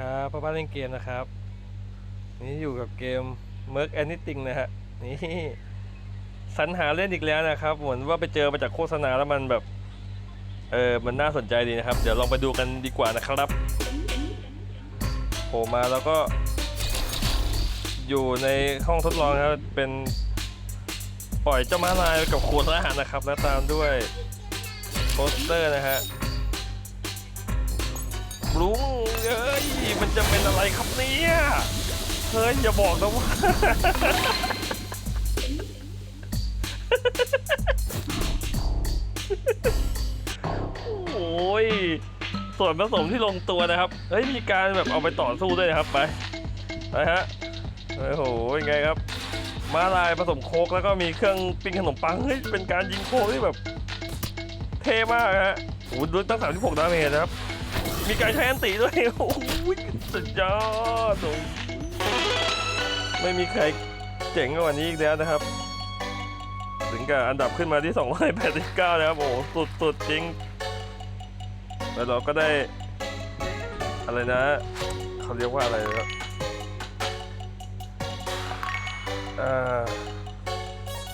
ครับพ่อบ้านเล่นเกมนะครับ นี่อยู่กับเกม Merc Anything นะฮะนี่สรรหาเล่นอีกแล้วนะครับ เหมือนว่าไปเจอมาจากโฆษณาแล้วมันแบบ เออมันน่าสนใจดีนะครับ เดี๋ยวลองไปดูกันดีกว่านะครับโผล่มาแล้วก็ อยู่ในห้องทดลองนะครับเป็นปล่อยเจ้าม้าลายกับขวดอาหารนะครับ แล้วตามด้วยโปสเตอร์นะฮะ ลุงเอ้ยมันจะเป็นอะไรครับเนี่ยเฮ้ยอย่าบอกนะว่าโอ้ยส่วนผสมที่ลงตัวนะครับ เฮ้ยมีการแบบเอาไปต่อสู้ด้วยนะครับไปไปฮะโอ้โหยังไงครับมาลายผสมโคกแล้วก็มีเครื่องปิ้งขนมปังเฮ้ยเป็นการยิงโคกที่แบบ เท่มากฮะโอ้โหดูตั้ง36ดาเมจนะครับ มีการใช้อันติด้วยโอ้โหสุดยอดไม่มีใครเจ๋งกว่านี้อีกแล้วนะครับ ถึงกับอันดับขึ้นมาที่ 289นะครับโอ้โหสุดสุดจริง แล้วเราก็ได้ อะไรนะเขาเรียกว่าอะไรนะอ่า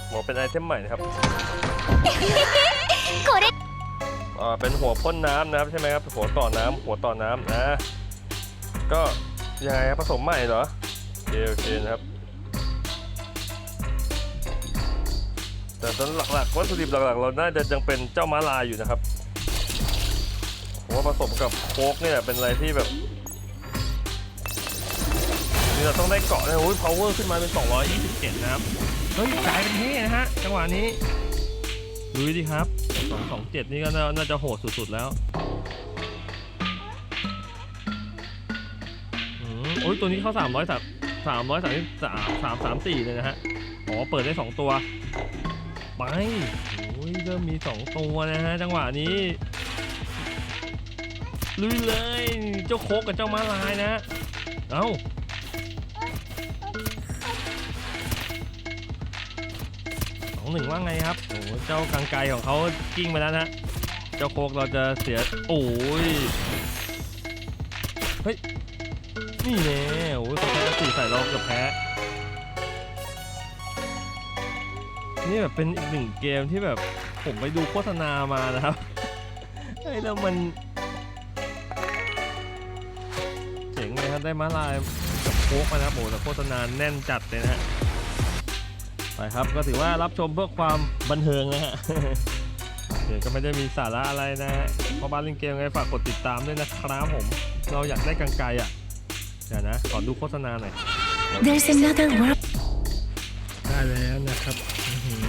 หมอเป็นไอเทมใหม่นะครับ เป็นหัวพ่นน้ำนะครับใช่ไหมครับหัวต่อน้ำหัวต่อน้ำนะก็ยังไงครับผสมใหม่เหรอโอเคโอเคนะครับ แต่ตอนหลักๆวัตถุดิบหลักๆ เราน่าจะยังเป็นเจ้าม้าลายอยู่นะครับผมว่าผสมกับโค้กเนี่ยเป็นอะไรที่แบบนี่เราต้องได้เกาะนะโอ้ย power ขึ้นมาเป็น 227 นะครับ เฮ้ยกลายเป็นเท่นะฮะ จังหวะนี้ดูดิครับ 227นี่ก็น่าน่าจะโหดสุดๆแล้วอืมโอ้ยตัวนี้เข้า300 3 333 334เลยนะฮะ อ๋อ เปิดได้2ตัว ไป โอ้ยเริ่มมี2ตัวนะฮะ จังหวะนี้ลุยเลย เจ้าโคกกับเจ้าม้าลายนะ เอ้า องหนึ่งว่าไงครับโอ้เจ้ากังไกของเขากิ้งไปแล้วนะเจ้าโคกเราจะเสียโอ้ยเฮ้ยนี่แน่โอ้ยเขาแพ้สี่ใส่เราเกือบแพ้นี่แบบเป็นอีกหนึ่งเกมที่แบบผมไปดูโฆษณามานะครับเฮ้แล้วมันเจ๋งเลยครับได้มาลายกับโคกมานะโอ้แต่โฆษณาแน่นจัดเลยนะฮะ ไปครับ ก็ถือว่ารับชมเพื่อความบันเทิงนะฮะเดี๋ยวก็ไม่ได้มีสาระอะไรนะฮะเพราะบ้านเล่นเกมไงฝากกดติดตามด้วยนะครับผม เราอยากได้กังไกรอะเดี๋ยวนะขอดูโฆษณาหน่อย There's another world ได้แล้วนะครับอื้อหือ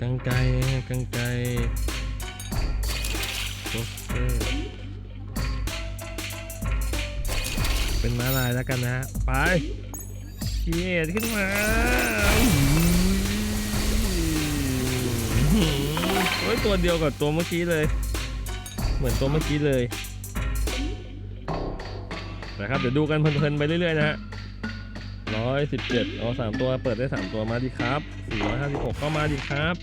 กังไกรนะฮะกังไกรโปสเตอร์เป็นม้าลายแล้วกันนะฮะไปเชียร์ขึ้นมา โอ้ยตัวเดียวกับตัวเมื่อกี้เลย เหมือนตัวเมื่อกี้เลยนะครับเดี๋ยวดูกันเพลินๆไปเรื่อยๆนะฮะร้อยสิบเจ็ดเอาสามตัวเปิดได้สามตัวมาดีครับสี่ร้อยห้าสิบหกก็มาดีครับ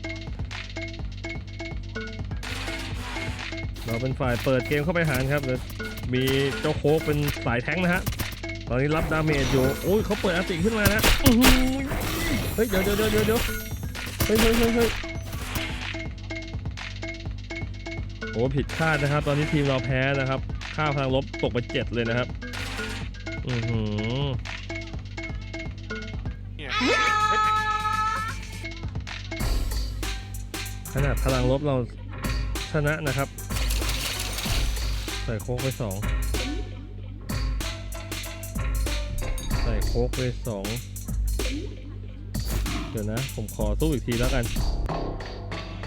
เราเป็นฝ่ายเปิดเกมเข้าไปหารครับเดี๋ยวมีเจ้าโค้กเป็นสายแท้งนะฮะตอนนี้รับดาเมจอยู่โอ้ยเขาเปิดอาติขึ้นมานะเฮ้ยเดี๋ยวเดี๋ยวเดี๋ยวเดี๋ยวเดี๋ยวเฮ้ยเฮ้ยเฮ้ย โอ้ผิดคาดนะครับ ตอนนี้ทีมเราแพ้นะครับ ค่าพลังลบตกไปเจ็ดเลยนะครับ อือหือขนาดพลังลบเราชนะนะครับ ใส่โค้กไปสองใส่โค้กไปสองเดี๋ยวนะ ผมขอสู้อีกทีแล้วกัน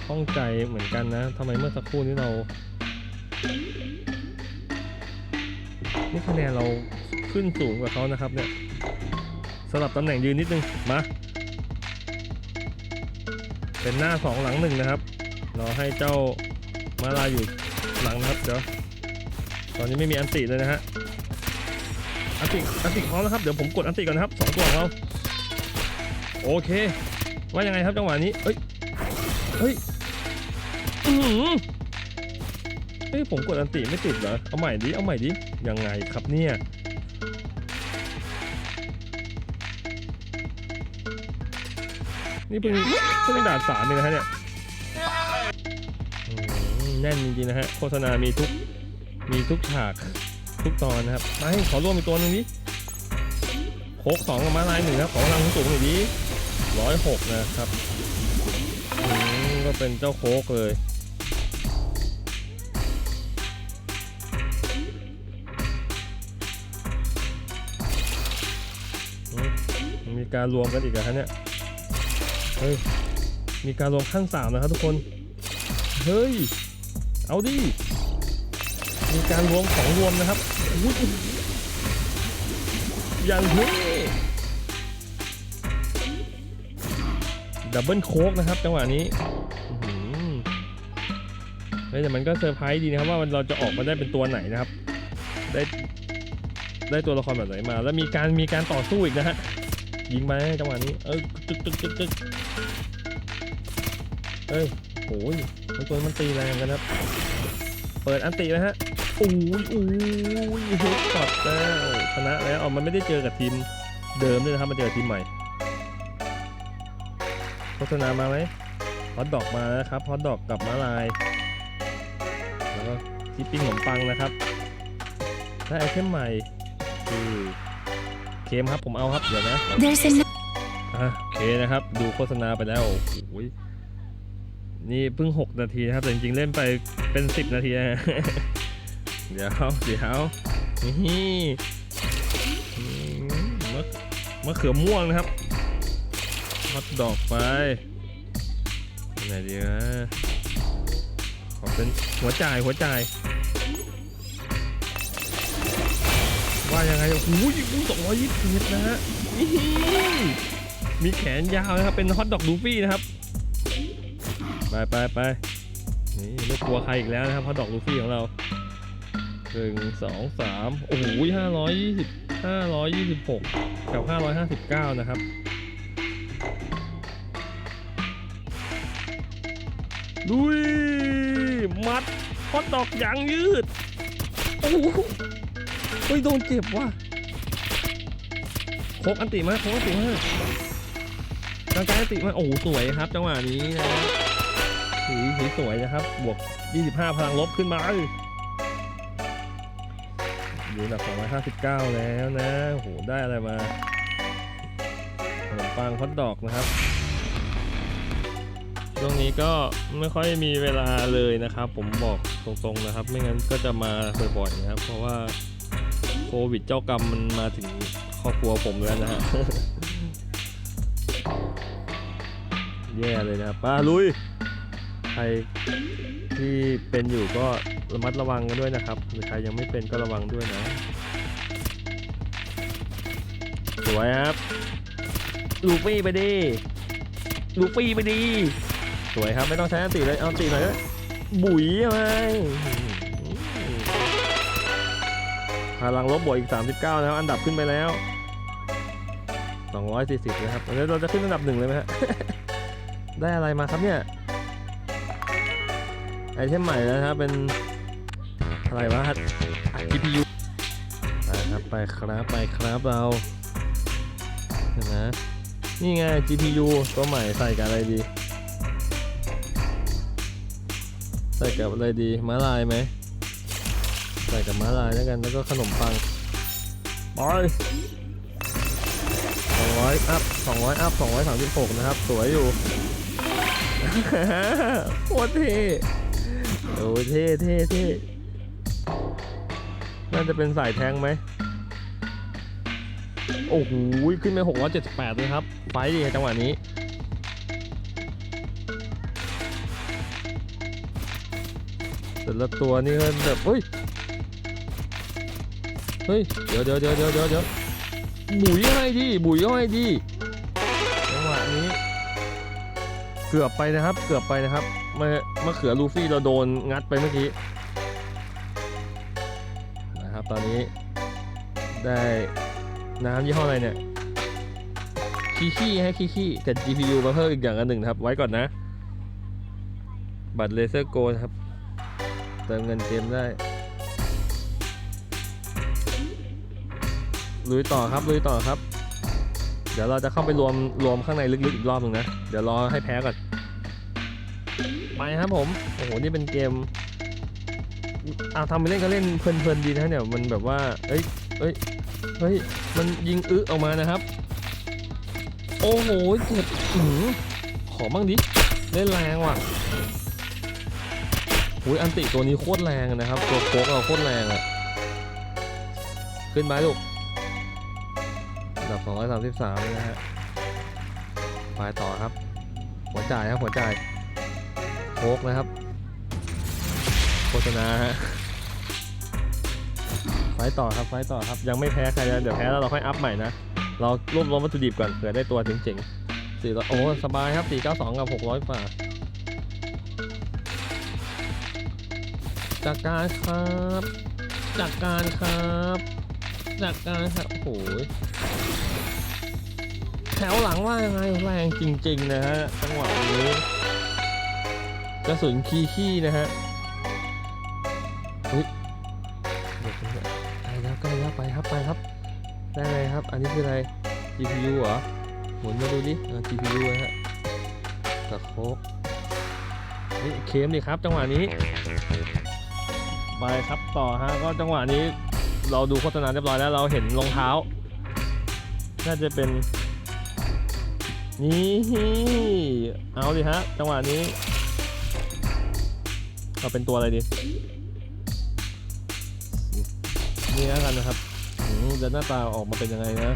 ข้องใจเหมือนกันนะทำไมเมื่อสักครู่นี้เรา นี่คะแนนเราขึ้นสูงกว่าเขานะครับเนี่ยสลับตำแหน่งยืนนิดนึง มา เป็นหน้าสองหลังหนึ่งนะครับ เราให้เจ้ามาลาอยู่หลังนะครับ เดี๋ยว ตอนนี้ไม่มีอันติเลยนะฮะ อันติอันติพร้อมนะครับ เดี๋ยวผมกดอันติก่อนนะครับสองตัวของเรา โอเค ว่ายังไงครับจังหวะนี้ เอ้ย เฮ้ย เเฮ้ยผมกดอันติไม่ติดเหรอ เอาใหม่ดิ เอาใหม่ดิ ยังไงครับเนี่ย นี่เพิ่งเพิ่งด่านสามเลยนะฮะเนี่ยแน่นจริงๆนะฮะ โฆษณามีทุก มีทุกฉากทุกตอนนะครับมาให้ขอร่วมอีกตัวหนึ่งดิโคกสองกับมาลายหนึ่งนะขอพลังสูงหน่อยดิร้อยหกนะครับก็เป็นเจ้าโคกเลย มีการรวมกันอีกเหรอฮะเนี่ยเฮ้ยมีการรวมขั้นสามนะครับทุกคนเฮ้ยเอาดิมีการรวมของรวมนะครับอุ๊ยอย่างเท่ดับเบิลโคกนะครับจังหวะนี้แต่มันก็เซอร์ไพรส์ดีนะครับว่าเราจะออกมาได้เป็นตัวไหนนะครับ ได้ได้ตัวละครแบบไหนมา แล้วมีการมีการต่อสู้อีกนะฮะ ยิงไปจังหวะนี้ เออตึกตึกตึกตึกเอ้ยโอ้ยมันตัวมันตีแรงกันครับ เปิดอันตินะฮะโอ้ยโอ้ยเฮดช็อตแล้วชนะแล้วเอามันไม่ได้เจอกับทีมเดิมด้วยนะครับมาเจอทีมใหม่โฆษณามาไหมฮอตดอกมาแล้วครับฮอตดอกกับม้าลาย แล้วก็ที่ปิ้งขนมปังนะครับได้ไอเทมใหม่คือ เค็มครับผมเอาครับเดี๋ยวนะ There's an อะโอเคนะครับ ดูโฆษณาไปแล้วโอ้โหนี่เพิ่ง 6 นาทีนะครับ แต่จริงๆ เล่นไปเป็น 10 นาทีนะ เดี๋ยวเดี๋ยวนี่อืมมะมะเขือม่วงนะครับฮอตดอกไปไหนดีนะขอเป็นหัวจ่ายหัวจ่าย ว่ายังไงโอ้โหสองร้อยยี่สิบเอ็ดนะฮะมีแขนยาวนะครับ เป็นฮอตดอกลูฟี่นะครับ ไปไปไปนี่ไม่กลัวใครอีกแล้วนะครับฮอตดอกลูฟี่ของเราหนึ่งสองสามโอ้โหห้าร้อยยี่สิบห้าร้อยยี่สิบหกกับห้าร้อยห้าสิบเก้านะครับลุยมัดฮอตดอกยางยืด โอ้โห เฮ้ยโดนเจ็บว่ะโคกอันติมาโคกอันติมากางกายอันติมาโอ้โหสวยครับ จังหวะนี้นะสีสีสวยนะครับ บวก 25 พลังลบขึ้นมาอยู่อันดับ259 แล้วนะโอ้โหได้อะไรมาขนมปังฮอตดอกนะครับช่วงนี้ก็ไม่ค่อยมีเวลาเลยนะครับ ผมบอกตรงๆนะครับ ไม่งั้นก็จะมาบ่อยๆนะครับ เพราะว่า โควิดเจ้ากรรมมันมาถึงครอบครัวผมแล้วนะฮะแย่เลยนะครับป้าลุย ใครที่เป็นอยู่ก็ระมัดระวังกันด้วยนะครับหรือใครยังไม่เป็นก็ระวังด้วยนะ สวยครับ ลูฟี่ไปดิลูฟี่ไปดิสวยครับไม่ต้องใช้อันติเลย เอาอันติหน่อยก็บุ๋ยทำไม พลังลบบวกอีก 39 นะครับ อันดับขึ้นไปแล้ว 240 นะครับแล้วเราจะขึ้นอันดับหนึ่งเลยไหมฮะ ได้อะไรมาครับเนี่ย ไอเทมใหม่แล้วนะครับ เป็นอะไรวะฮะ GPU ไปครับ ไปครับ ไปครับเราเห็นไหมนี่ไง GPU ตัวใหม่ใส่กับอะไรดี ใส่กับอะไรดีม้าลายไหม ใส่กับม้าลายแล้วกันแล้วก็ขนมปังบอยสองร้อยอัพสองร้อยอัพสองร้อยสามสิบหกนะครับ สวยอยู่โคตรเท่โอ้ยเท่เท่เท่น่าจะเป็นสายแทงไหม โอ้โห ขึ้นไปหกร้อยเจ็ดสิบแปดเลยครับไฟท์ดีจังหวะนี้แต่ละตัวนี่ก็แบบเฮ้ย เฮ้ย เดี๋ยวเดี๋ยวเดี๋ยวเดี๋ยวเดี๋ยวเดี๋ยวบุยให้ดิบุ๋ยให้ดิจังหวะนี้ เกือบไปนะครับ เกือบไปนะครับมะมะเขือลูฟี่เราโดนงัดไปเมื่อกี้ นะครับ ตอนนี้ ได้น้ำยี่ห้ออะไรเนี่ยคีคีให้คีคีกับ GPU มาเพิ่มอีกอย่างละหนึ่งครับ ไว้ก่อนนะ บัตรเลเซอร์โกนะครับ เติมเงินเกมได้ ลุยต่อครับลุยต่อครับ เดี๋ยวเราจะเข้าไปรวมรวมข้างในลึกๆอีกรอบหนึ่งนะ เดี๋ยวรอให้แพ้ก่อนไปครับผม โอ้โห นี่เป็นเกมอาทำไปเล่นก็เล่นเพลินๆดีนะเนี่ย มันแบบว่า เอ้ย เอ้ย เฮ้ย มันยิงอึออกมานะครับ โอ้โหเจ็บอื้อขอบ้างดิ เล่นแรงว่ะอุ้ยอันติตัวนี้โคตรแรงนะครับ ตัวโคกเราโคตรแรงอะขึ้นไหมลูก ดับ 233 นะฮะไปต่อครับ หัวจ่ายครับ หัวจ่ายโคกนะครับ โฆษณาฮะไฟต่อครับ ไฟต่อครับ ยังไม่แพ้ใครนะ เดี๋ยวแพ้แล้วเราค่อยอัพใหม่นะ เรารวบรวมวัตถุดิบก่อนเผื่อได้ตัวเจ๋งๆสี่ร้อยโอ้ สบายครับสี่เก้าสองกับหกร้อยฝ่าจากการครับ จากการครับ จากการครับ โอ้โห แถวหลังว่ายังไงแรงจริง ๆ นะฮะจังหวะนี้กระสุนคีขี้นะฮะอุ้ยเดี๋ยวผมจะใกล้แล้วใกล้แล้วไปครับไปครับ ได้เลยครับ อันนี้คืออะไร GPU เหรอหมุนมาดูดิอ่ GPU นะฮะตะโคกนี่เคมดิครับ จังหวะนี้ไปครับต่อฮะก็จังหวะนี้เราดูโฆษณาเรียบร้อยแล้วเราเห็นรองเท้า น่าจะเป็น นี่ เอาดิฮะ จังหวะนี้เราเป็นตัวอะไรดี นี่แล้วกันนะครับอืมจะหน้าตาออกมาเป็นยังไงนะ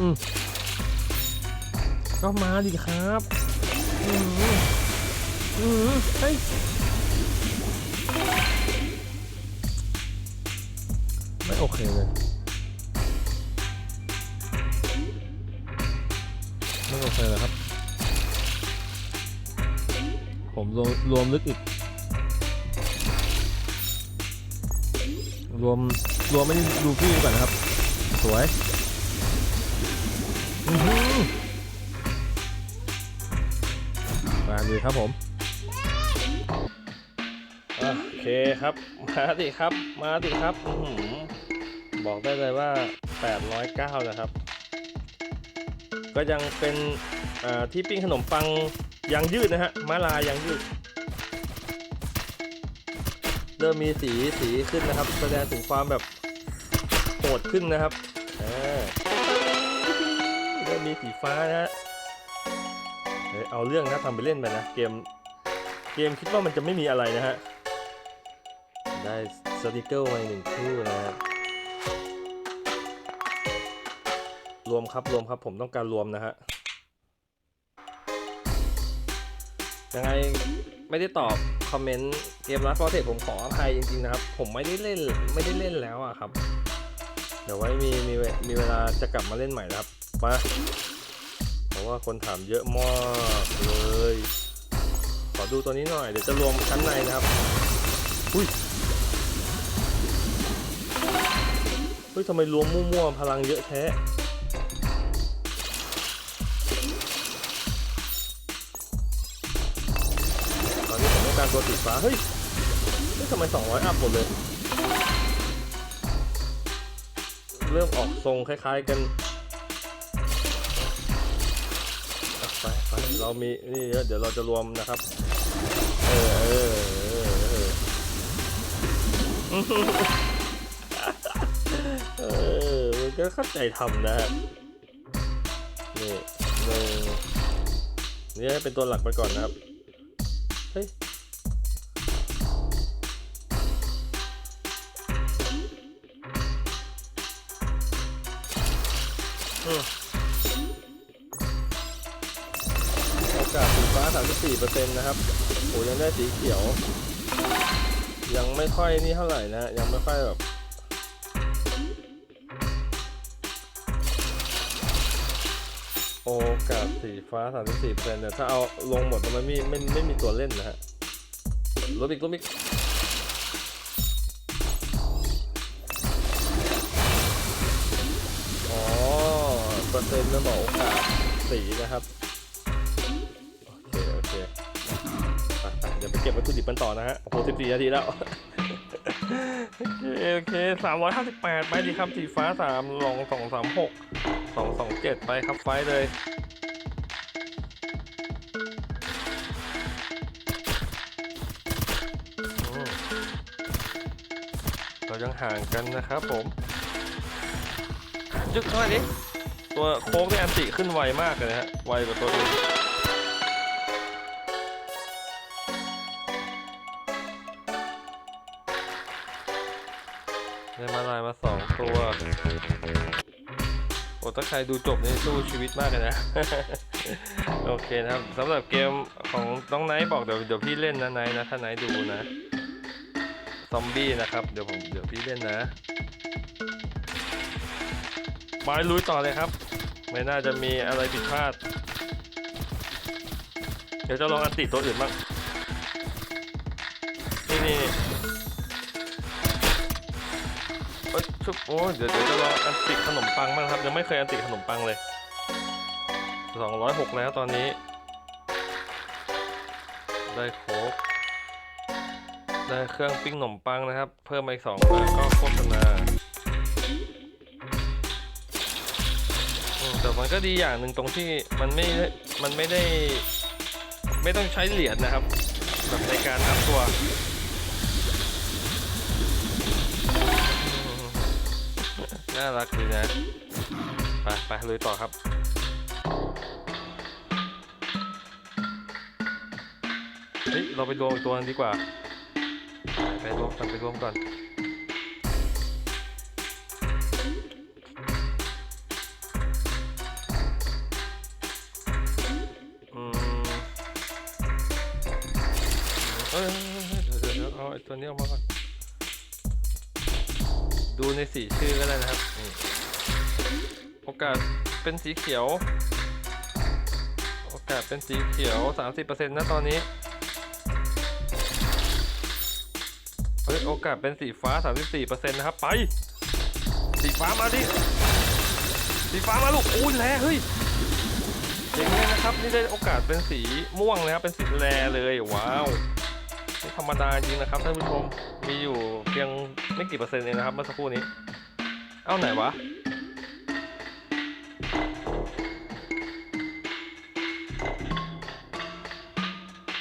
อืมก็มาดิครับ อืมอืมเฮ้ยไม่โอเคเลย โอเคเลยครับ ผมรวมรวมลึกอีก รวมรวมไม่ดูพี่ก่อนนะครับ สวยมาดีครับผมโอเคครับ มาสิครับ มาสิครับ บอกได้เลยว่า 809 นะครับ ก็ยังเป็นที่ปิ้งขนมปังยางยืดนะฮะมาลายยางยืด เริ่มมีสีสีขึ้นนะครับ แสดงถึงความแบบโหดขึ้นนะครับเริ่มมีสีฟ้านะฮะเอาเรื่องนะทำไปเล่นไปนะเกมเกมคิดว่ามันจะไม่มีอะไรนะฮะได้สติกเกอร์มาอีกหนึ่งคู่นะฮะ รวมครับรวมครับผมต้องการรวมนะฮะยังไงไม่ได้ตอบคอมเมนต์เกมรัดฟอร์เทสผมขออภัยจริงๆนะครับ ผมไม่ได้เล่นไม่ได้เล่นแล้วอะครับ เดี๋ยวไว้มีมีเวมีเวลาจะกลับมาเล่นใหม่นะครับมาเพราะว่าคนถามเยอะมากเลย ขอดูตัวนี้หน่อย เดี๋ยวจะรวมชั้นในนะครับอุ้ยเฮ้ยทำไมรวมมั่วๆพลังเยอะแท้ อนนี้ผมต้องการตัวสีฟ้า เฮ้ยเฮ้ยทำไม200 อัพหมดเลย เริ่มออกทรงคล้ายๆกันไปไปเรามีนี่เดี๋ยวเราจะรวมนะครับเออเออเออเออเออมันก็เข้าใจทำนะฮะนี่หนึ่งนี่ให้เป็นตัวหลักไปก่อนนะครับ โอกาสสีฟ้า 34%นะครับโอ้ยังได้สีเขียว ยังไม่ค่อยนี่เท่าไหร่นะ ยังไม่ค่อยแบบโอกาสสีฟ้า 34%แต่ถ้าเอาลงหมดมันไม่ไม่ไม่มีตัวเล่นนะฮะลบอีกลบอีก เปอร์เซ็นต์นะบอกโอกาสสีนะครับ โอเค โอเคไปไปเดี๋ยวไปเก็บวัตถุดิบกันต่อนะฮะ โอ้โห14นาทีแล้ว โอเคโอเคสามร้อยห้าสิบแปดไปดีครับสีฟ้าสามลองสองสามหกสองสองเจ็ดไปครับไฟท์เลยอืมเรายังห่างกันนะครับผมจึ๊กหน่อยดิ ตัวโค้งเนี่ยอันติขึ้นไวมากเลยนะฮะ ไวกว่าตัวอื่นได้มาลายมาสองตัวโอ้ถ้าใครดูจบนี่สู้ชีวิตมากเลยนะ โอเคนะครับสำหรับเกมของน้องไนท์บอกเดี๋ยวเดี๋ยวพี่เล่นนะไนท์นะ ถ้าไนท์ดูนะ ซอมบี้นะครับ เดี๋ยวผมเดี๋ยวพี่เล่นนะไปลุยต่อเลยครับ ไม่น่าจะมีอะไรผิดพลาด เดี๋ยวจะลองอันติตัวอื่นบ้าง นี่นี่นี่เอ้ยชุบโอ้เดี๋ยวเดี๋ยวจะลองอันติขนมปังบ้างครับ ยังไม่เคยอันติขนมปังเลย206แล้วตอนนี้ ได้โค้กได้เครื่องปิ้งขนมปังนะครับ เพิ่มมาอีกสองแล้วก็โฆษณา ก็ดีอย่างหนึ่งตรงที่มันไม่ได้มันไม่ได้ ไม่ต้องใช้เหรียญนะครับ แบบในการอัพตัว น่ารักดีนะ ไปไปลุยต่อครับเฮ้ยเราไปรวมอีกตัวนึงดีกว่า ไปรวมกันไปรวมก่อน ตัวนี้ออกมาก่อน ดูในสีชื่อก็ได้นะครับนี่โอกาสเป็นสีเขียว โอกาสเป็นสีเขียว 30%นะตอนนี้เฮ้ยโอกาสเป็นสีฟ้า 34%นะครับ ไป สีฟ้ามาดิ สีฟ้ามาลูกอุ้ยแลเฮ้ยเจ๋งเลยนะครับ นี่ได้โอกาสเป็นสีม่วงนะครับ เป็นสีแลเลย ว้าว ธรรมดาจริงนะครับท่านผู้ชมมีอยู่เพียงไม่กี่เปอร์เซ็นต์เองนะครับเมื่อสักครู่นี้ เอ้าไหนวะ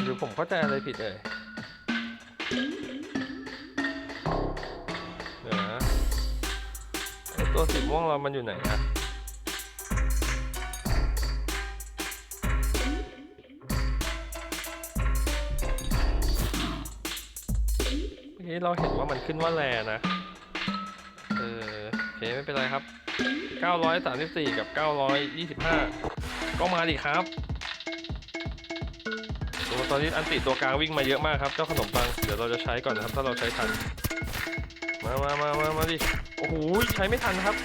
หรือผมเข้าใจอะไรผิดเลยเดี๋ยวนะตัวสีม่วงเรามันอยู่ไหนอะ เมื่อกี้เราเห็นว่ามันขึ้นว่าแลนะ เออโอเคไม่เป็นไรครับ 934 กับ 925 ก็มาดิครับโอ้ตอนนี้อันติตัวกลางวิ่งมาเยอะมากครับ เจ้าขนมปัง เดี๋ยวเราจะใช้ก่อนนะครับ ถ้าเราใช้ทัน มามามามามาดิ โอ้โห ใช้ไม่ทันครับ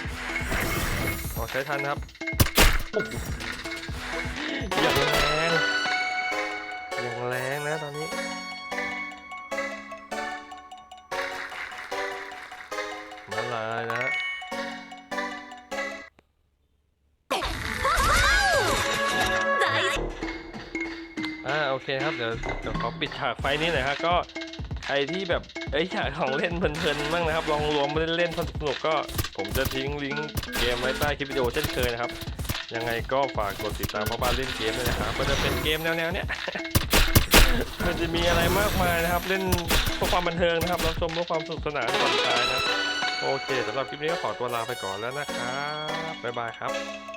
อ๋อ ใช้ทันครับ โอ้โห ลายนะฮะอ่าโอเคครับเดี๋ยวเดี๋ยวขอปิดฉากไฟนี้หน่อยฮะก็ใครที่แบบเอ้ยอยากของเล่นเพลินๆบ้างนะครับ ลองรวมมาเล่นๆสนุกๆก็ ผมจะทิ้งลิงก์เกมไว้ใต้คลิปวิดีโอเช่นเคยนะครับ ยังไงก็ฝากกดติดตามพ่อบ้านเล่นเกมด้วยนะครับก็จะเป็นเกมแนวๆเนี้ยมันจะมีอะไรมากมายนะครับ เล่นเพื่อความบันเทิงนะครับรับชมเพื่อความสนุกสนานผ่อนคลายนะครับ โอเคสำหรับคลิปนี้ก็ขอตัวลาไปก่อนแล้วนะครับ บ๊ายบายครับ